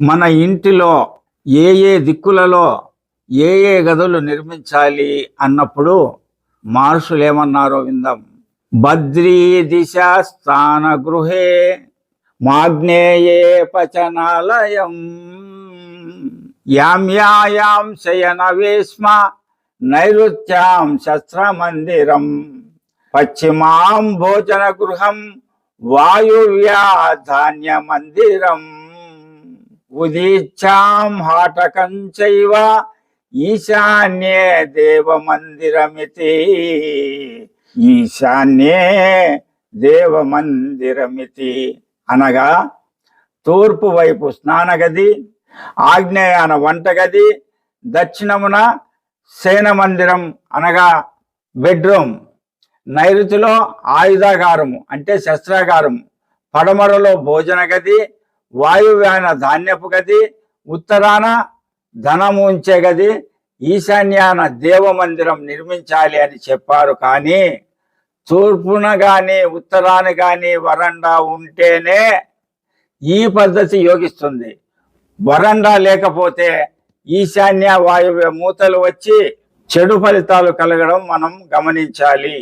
మన ఇంటిలో ఏ ఏ దిక్కులలో ఏ ఏ గదులు నిర్మించాలి అన్నప్పుడు మహర్షులు ఏమన్నారో విందాం. బద్రీ దిశ స్థాన గృహే మాగ్నేయే పచనాలయం యామ్యాయాం శయన వేష్మ నైరుత్యాం శస్త్ర మందిరం పశ్చిమాం భోజన గృహం వాయువ్యా ధాన్య మందిరం ఉదీచ్ఛాం హాటకం చైవ ఈశాన్యే దేవ మందిరమితి ఈశాన్యే దేవ మందిరమితి అనగా తూర్పు వైపు స్నానగది ఆగ్నేయాన వంటగది దక్షిణమున సేన మందిరం అనగా బెడ్రూమ్. నైరుతిలో ఆయుధాగారము అంటే శస్త్రాగారము. పడమరలో భోజన గది వాయువ్యాన ధాన్యపు గది ఉత్తరాన ధనము ఉంచే గది ఈశాన్యాన దేవ మందిరం నిర్మించాలి అని చెప్పారు. కానీ తూర్పున గాని ఉత్తరాన గాని వరండా ఉంటేనే ఈ పద్ధతి యోగిస్తుంది. వరండా లేకపోతే ఈశాన్య వాయువ్య మూతలు వచ్చి చెడు ఫలితాలు కలగడం మనం గమనించాలి.